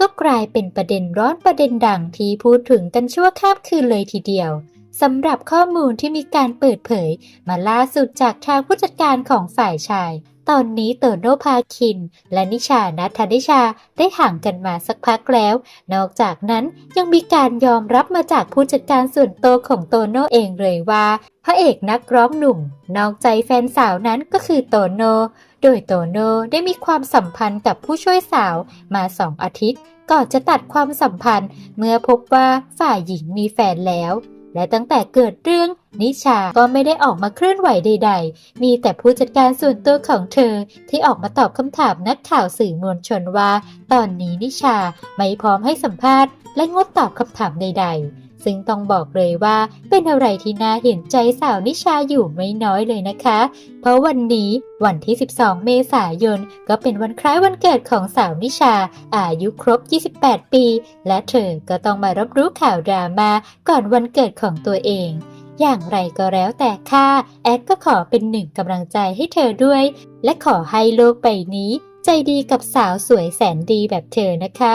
ก็กลายเป็นประเด็นร้อนประเด็นดังที่พูดถึงกันชั่วข้ามคืนเลยทีเดียวสำหรับข้อมูลที่มีการเปิดเผย มาล่าสุดจากทางผู้จัดการของฝ่ายชาย ตอนนี้โตโนภาคิน และนิชานัทธนิชาได้ห่างกันมาสักพักแล้ว นอกจากนั้นยังมีการยอมรับมาจากผู้จัดการส่วนตัวของโตโน่เองเลยว่า ระเอกนักร้องหนุ่ม นอกใจแฟนสาวนั้นก็คือโตโน่โดยโตโน่ได้มีความสัมพันธ์กับผู้ช่วยสาวมาสองอาทิตย์ ก่อนจะตัดความสัมพันธ์เมื่อพบว่าฝ่ายหญิงมีแฟนแล้ว และตั้งแต่เกิดเรื่องนิชาก็ไม่ได้ออกมาเคลื่อนไหวใด ๆ มีแต่ผู้จัดการส่วนตัวของเธอ ที่ออกมาตอบคำถามนักข่าวสื่อมวลชนว่า ตอนนี้นิชาไม่พร้อมให้สัมภาษณ์ และงดตอบคำถามใด ๆ ซึ่งต้องบอกเลยว่าเป็นอะไรที่น่าเห็นใจสาวนิชาอยู่ไม่น้อยเลยนะคะ เพราะวันนี้วันที่ 12 เมษายน ก็เป็นวันคล้ายวันเกิดของสาวนิชา อายุครบ 28 ปี และเธอก็ต้องมารับรู้ข่าวดราม่าก่อนวันเกิดของตัวเองอย่างไรก็แล้วแต่ค่ะ แอดก็ขอเป็นหนึ่งกำลังใจให้เธอด้วย และขอให้โลกใบนี้ ใจดีกับสาวสวยแสนดีแบบเธอนะคะ